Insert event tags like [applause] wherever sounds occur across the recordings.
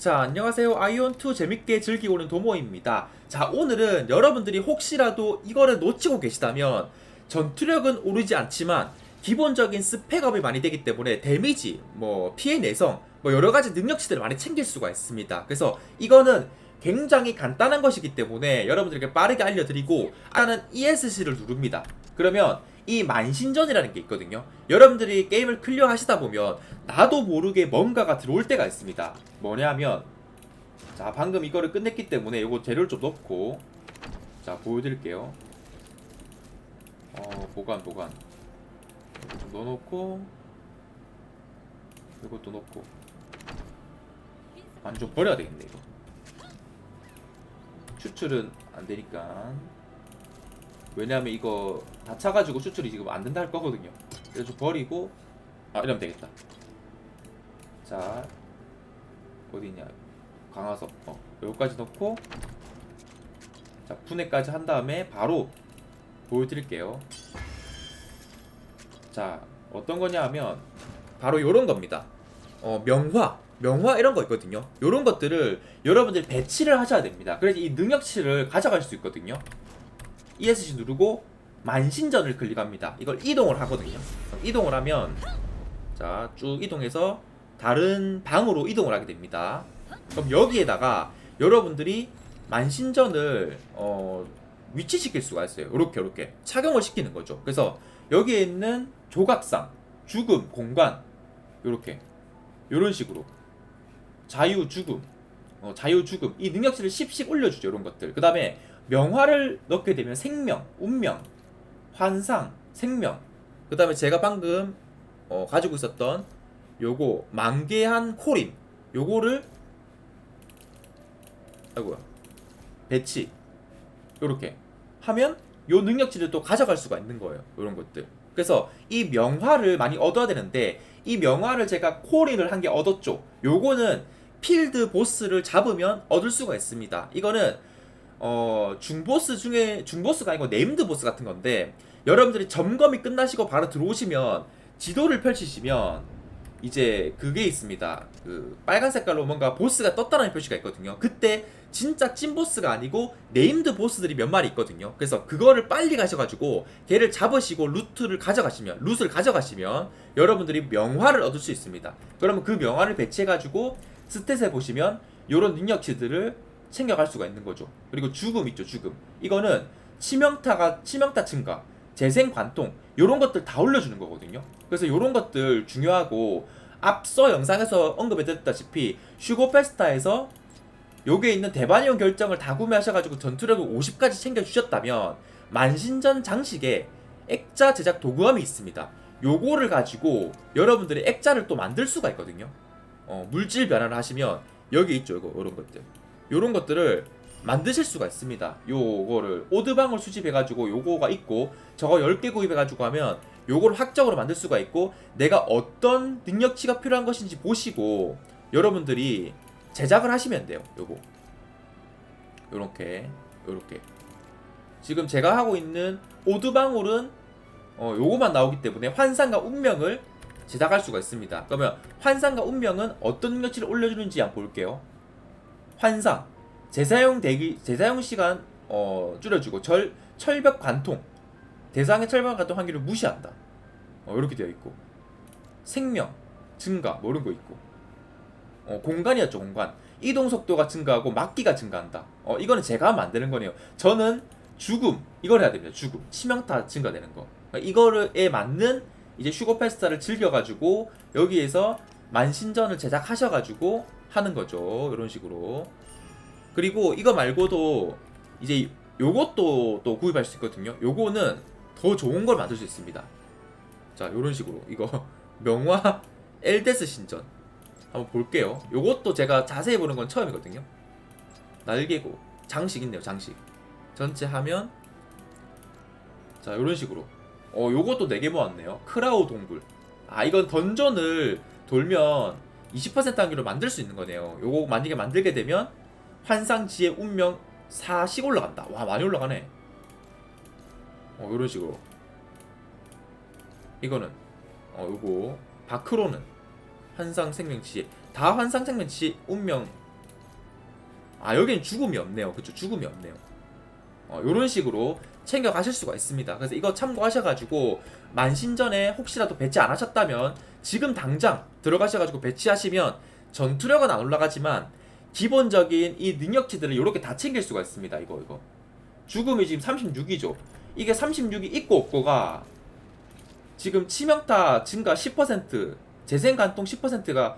자, 안녕하세요. 아이온2 재밌게 즐기고 오는 도모입니다. 자, 오늘은 여러분들이 혹시라도 이거를 놓치고 계시다면 전투력은 오르지 않지만 기본적인 스펙업이 많이 되기 때문에 데미지, 뭐 피해 내성, 뭐 여러 가지 능력치들을 많이 챙길 수가 있습니다. 그래서 이거는 굉장히 간단한 것이기 때문에 여러분들에게 빠르게 알려드리고 아는 ESC를 누릅니다. 그러면 이 만신전이라는 게 있거든요. 여러분들이 게임을 클리어 하시다 보면 나도 모르게 뭔가가 들어올 때가 있습니다. 뭐냐면 자 방금 이거를 끝냈기 때문에 이거 재료를 좀 넣고 자 보여드릴게요. 어 보관 보관 좀 넣어놓고 이것도 넣고 아니 좀 버려야 되겠네 이거 추출은 안 되니까 왜냐하면 이거 다 차가지고 추출이 지금 안 된다 할 거거든요. 그래서 좀 버리고 아 이러면 되겠다. 자 어디 있냐 강화석 어 여기까지 넣고 자 분해까지 한 다음에 바로 보여드릴게요. 자 어떤 거냐 하면 바로 요런 겁니다. 어 명화 명화 이런 거 있거든요. 요런 것들을 여러분들이 배치를 하셔야 됩니다. 그래서 이 능력치를 가져갈 수 있거든요. ESC 누르고 만신전을 클릭합니다. 이걸 이동을 하거든요. 이동을 하면 자 쭉 이동해서 다른 방으로 이동을 하게 됩니다. 그럼 여기에다가 여러분들이 만신전을 어, 위치시킬 수가 있어요. 이렇게 이렇게 착용을 시키는 거죠. 그래서 여기에 있는 조각상, 죽음, 공간 이렇게 이런 식으로 자유 죽음, 어, 자유 죽음 이 능력치를 10씩 올려주죠. 이런 것들. 그 다음에 명화를 넣게 되면 생명, 운명, 환상, 생명. 그 다음에 제가 방금 어, 가지고 있었던 요거 만개한 코림 요거를 아이고야 배치 요렇게 하면 요 능력치를 또 가져갈 수가 있는 거예요 요런 것들. 그래서 이 명화를 많이 얻어야 되는데 이 명화를 제가 코린을 한 게 얻었죠. 요거는 필드 보스를 잡으면 얻을 수가 있습니다. 이거는 어 중보스 중에 중보스가 아니고 네임드 보스 같은 건데 여러분들이 점검이 끝나시고 바로 들어오시면 지도를 펼치시면 이제 그게 있습니다. 그 빨간 색깔로 뭔가 보스가 떴다는 표시가 있거든요. 그때 진짜 찐 보스가 아니고 네임드 보스들이 몇 마리 있거든요. 그래서 그거를 빨리 가셔가지고 걔를 잡으시고 루트를 가져가시면 루트를 가져가시면 여러분들이 명화를 얻을 수 있습니다. 그러면 그 명화를 배치해가지고 스탯에 보시면 이런 능력치들을 챙겨갈 수가 있는 거죠. 그리고 죽음 있죠, 죽음. 이거는 치명타가 치명타 증가, 재생 관통 이런 것들 다 올려주는 거거든요. 그래서 이런 것들 중요하고 앞서 영상에서 언급해드렸다시피 슈고페스타에서 요게 있는 대반이용 결정을 다 구매하셔가지고 전투력을 50까지 챙겨주셨다면 만신전 장식에 액자 제작 도구함이 있습니다. 요거를 가지고 여러분들이 액자를 또 만들 수가 있거든요. 어, 물질 변환을 하시면 여기 있죠, 이거 이런 것들. 요런 것들을 만드실 수가 있습니다. 요거를 오드방을 수집해가지고 요거가 있고 저거 10개 구입해가지고 하면 요거를 확정으로 만들 수가 있고 내가 어떤 능력치가 필요한 것인지 보시고 여러분들이 제작을 하시면 돼요. 요거 요렇게 요렇게 지금 제가 하고 있는 오드방울은 어, 요거만 나오기 때문에 환상과 운명을 제작할 수가 있습니다. 그러면 환상과 운명은 어떤 능력치를 올려주는지 한번 볼게요. 환상 재사용 대기 재사용 시간 어, 줄여주고 절 철벽 관통 대상의 철벽 관통 확률을 무시한다. 어, 이렇게 되어 있고 생명 증가 뭐 이런 거 있고 어, 공간이었죠 공간 이동 속도가 증가하고 막기가 증가한다. 어 이거는 제가 되는 거네요. 저는 죽음 이걸 해야 됩니다. 죽음 치명타 증가되는 거 그러니까 이거에 맞는 이제 슈거 페스타를 즐겨가지고 여기에서 만신전을 제작하셔가지고 하는 거죠. 이런 식으로 그리고 이거 말고도 이제 요것도 또 구입할 수 있거든요. 요거는 더 좋은 걸 만들 수 있습니다. 자, 요런 식으로 이거 [laughs] 명화 엘데스 신전 한번 볼게요. 요것도 제가 자세히 보는 건 처음이거든요. 날개고 장식 있네요. 장식 전체 하면 자 요런 식으로 어 요것도 4개 모았네요. 크라우 동굴 아 이건 던전을 돌면 20% 확률로 만들 수 있는 거네요. 요거 만약에 만들게 되면 환상지의 운명 4씩 올라간다. 와 많이 올라가네. 어 이런 식으로. 이거는 어 요거 바크로는 환상 생명치 다 환상 생명치 운명 아 여기는 죽음이 없네요. 그쵸 죽음이 없네요. 어, 요런 식으로 챙겨 가실 수가 있습니다. 그래서 이거 참고하셔가지고 만신전에 혹시라도 배치 안 하셨다면 지금 당장 들어가셔가지고 배치하시면 전투력은 안 올라가지만 기본적인 이 능력치들을 이렇게 다 챙길 수가 있습니다. 이거 이거 죽음이 지금 36이죠. 이게 36이 있고 없고가 지금 치명타 증가 10% 재생 간통 10%가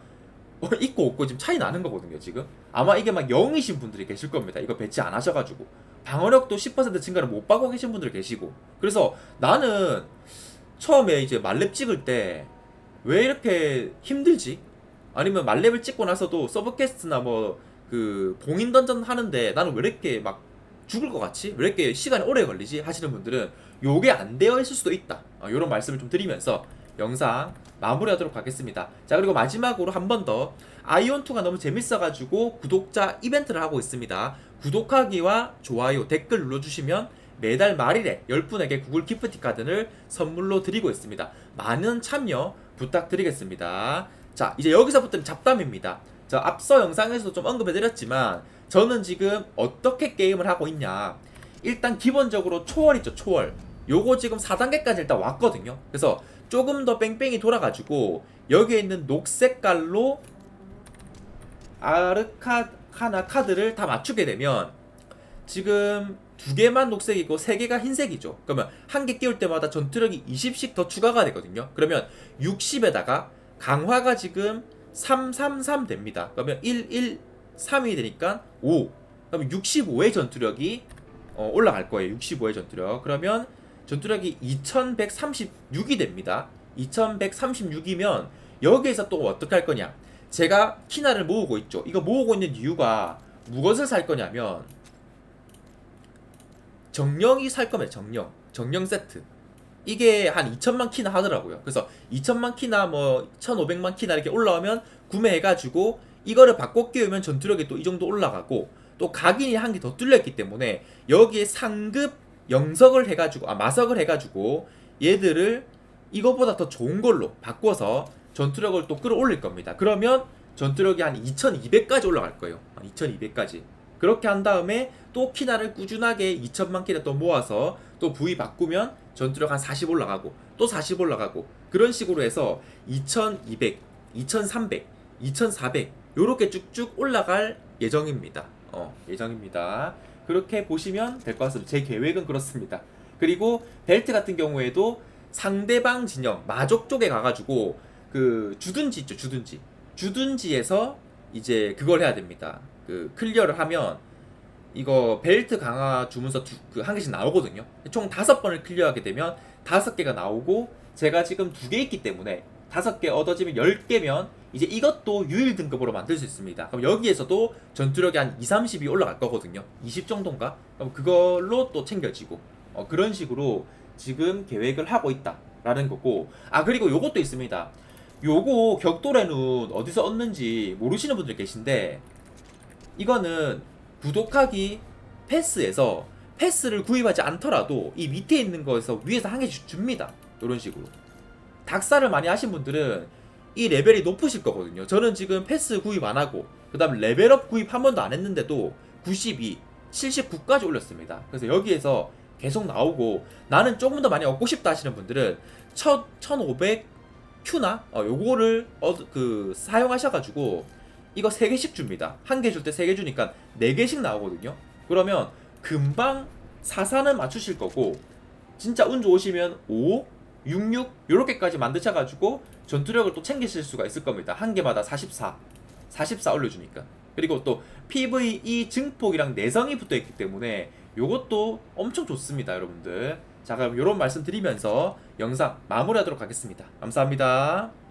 있고 없고 지금 차이 나는 거거든요. 지금 아마 이게 막 0이신 분들이 계실 겁니다. 이거 배치 안 하셔가지고 방어력도 10% 증가를 못 받고 계신 분들이 계시고 그래서 나는 처음에 이제 말렙 찍을 때 왜 이렇게 힘들지? 아니면 말렙을 찍고 나서도 서브캐스트나 뭐 그 봉인 던전 하는데 나는 왜 이렇게 막 죽을 것 같지? 왜 이렇게 시간이 오래 걸리지? 하시는 분들은 요게 안 되어 있을 수도 있다. 어, 이런 말씀을 좀 드리면서 영상 마무리하도록 하겠습니다. 자 그리고 마지막으로 한 번 더 아이온2가 너무 재밌어가지고 구독자 이벤트를 하고 있습니다. 구독하기와 좋아요, 댓글 눌러주시면 매달 말일에 10분에게 구글 기프티 카드를 선물로 드리고 있습니다. 많은 참여 부탁드리겠습니다. 자, 이제 여기서부터는 잡담입니다. 자, 앞서 영상에서도 좀 언급해드렸지만 저는 지금 어떻게 게임을 하고 있냐. 일단 기본적으로 초월 있죠, 초월. 요거 지금 4단계까지 일단 왔거든요. 그래서 조금 더 뺑뺑이 돌아가지고 여기에 있는 녹색깔로 아르카나 카드를 다 맞추게 되면 지금 두 개만 녹색이고 세 개가 흰색이죠. 그러면 한 개 끼울 때마다 전투력이 20씩 더 추가가 되거든요. 그러면 60에다가 강화가 지금 333 됩니다. 그러면 113이 되니까 5. 그러면 65의 전투력이 어, 올라갈 거예요. 65의 전투력. 그러면 전투력이 2136이 됩니다. 2136이면 여기에서 또 어떻게 할 거냐? 제가 키나를 모으고 있죠. 이거 모으고 있는 이유가 무엇을 살 거냐면 정령이 살 거면 정령. 정령 세트. 이게 한 2천만 키나 하더라고요. 그래서 2천만 키나 뭐 1,500만 키나 이렇게 올라오면 구매해가지고 이거를 바꿔 끼우면 전투력이 또 이 정도 올라가고 또 각인이 한 개 더 뚫렸기 때문에 여기에 상급 영석을 해가지고 아 마석을 해가지고 얘들을 이거보다 더 좋은 걸로 바꿔서 전투력을 또 끌어올릴 겁니다. 그러면 전투력이 한 2200까지 올라갈 거예요. 2200까지. 그렇게 한 다음에 또 키나를 꾸준하게 2000만 키나 또 모아서 또 부위 바꾸면 전투력 한 40 올라가고 또 40 올라가고 그런 식으로 해서 2200, 2300, 2400 요렇게 쭉쭉 올라갈 예정입니다. 어, 예정입니다. 그렇게 보시면 될 것 같습니다. 제 계획은 그렇습니다. 그리고 벨트 같은 경우에도 상대방 진영 마족 쪽에 가가지고 그 주둔지 있죠 주둔지 주둔지에서 이제 그걸 해야 됩니다. 그 클리어를 하면 이거 벨트 강화 주문서 그한 개씩 나오거든요. 총 다섯 번을 클리어하게 되면 다섯 개가 나오고 제가 지금 두 개 있기 때문에 다섯 개 얻어지면 열 개면 이제 이것도 유일 등급으로 만들 수 있습니다. 그럼 여기에서도 전투력이 한 2, 30이 올라갈 거거든요. 20 정도인가? 그럼 그걸로 또 챙겨지고 어, 그런 식으로 지금 계획을 하고 있다라는 거고 아 그리고 요것도 있습니다. 요거 격돌의 눈 어디서 얻는지 모르시는 분들 계신데 이거는 구독하기 패스에서 패스를 구입하지 않더라도 이 밑에 있는 거에서 위에서 한 개씩 줍니다. 이런 식으로. 닭살을 많이 하신 분들은 이 레벨이 높으실 거거든요. 저는 지금 패스 구입 안 하고 그다음 레벨업 구입 한 번도 안 했는데도 92, 79까지 올렸습니다. 그래서 여기에서 계속 나오고 나는 조금 더 많이 얻고 싶다 하시는 분들은 1500 큐나 어, 요거를 어, 그 사용하셔가지고 이거 3개씩 줍니다. 한 개 줄 때 3개 주니까 4개씩 나오거든요. 그러면 금방 사사는 맞추실 거고 진짜 운 좋으시면 5, 66 요렇게까지 만드셔 가지고 전투력을 또 챙기실 수가 있을 겁니다. 한 개마다 44, 44 올려 주니까. 그리고 또 PVE 증폭이랑 내성이 붙어 있기 때문에 요것도 엄청 좋습니다, 여러분들. 자, 그럼 요런 말씀 드리면서 영상 마무리하도록 하겠습니다. 감사합니다.